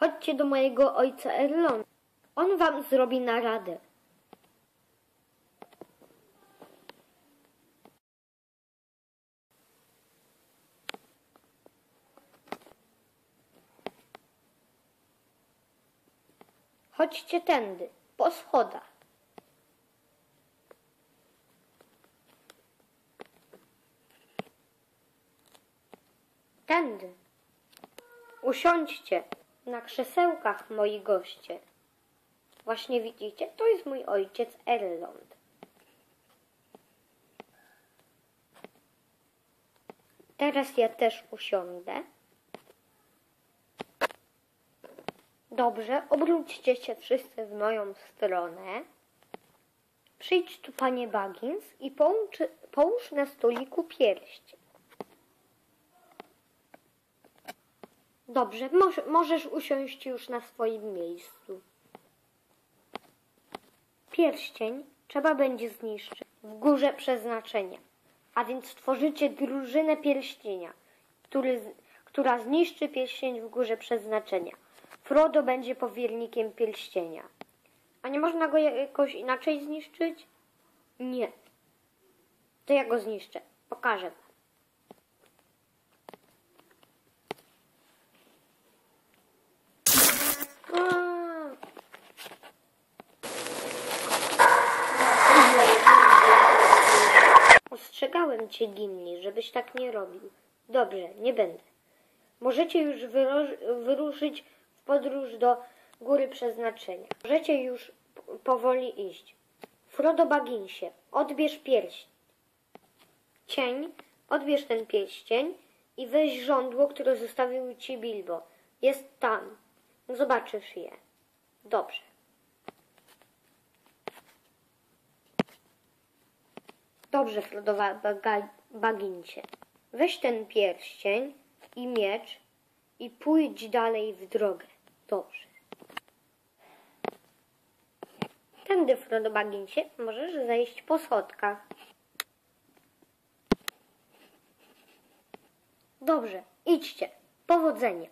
Chodźcie do mojego ojca Erlon. On wam zrobi naradę. Chodźcie tędy, po schodach. Tędy. Usiądźcie na krzesełkach, moi goście. Właśnie widzicie, to jest mój ojciec Erlond. Teraz ja też usiądę. Dobrze, obróćcie się wszyscy w moją stronę. Przyjdź tu, panie Baggins, i połóż, połóż na stoliku pierścień. Dobrze, moż, możesz usiąść już na swoim miejscu. Pierścień trzeba będzie zniszczyć w górze przeznaczenia, a więc tworzycie drużynę pierścienia, który, która zniszczy pierścień w górze przeznaczenia. Frodo będzie powiernikiem pierścienia. A nie można go jakoś inaczej zniszczyć? Nie. To ja go zniszczę. Pokażę wam. A. Ostrzegałem cię, Gimli, żebyś tak nie robił. Dobrze, nie będę. Możecie już wyruszyć w podróż do góry przeznaczenia. Możecie już powoli iść. Frodo Bagginsie, odbierz pierścień. Cień, odbierz ten pierścień i weź żądło, które zostawił ci Bilbo. Jest tam. Zobaczysz je. Dobrze. Dobrze, Frodo Baga- Bagginsie. Weź ten pierścień i miecz i pójdź dalej w drogę. Dobrze. Tędy, Frodo Bagginsie, możesz zejść po schodkach. Dobrze, idźcie. Powodzenia.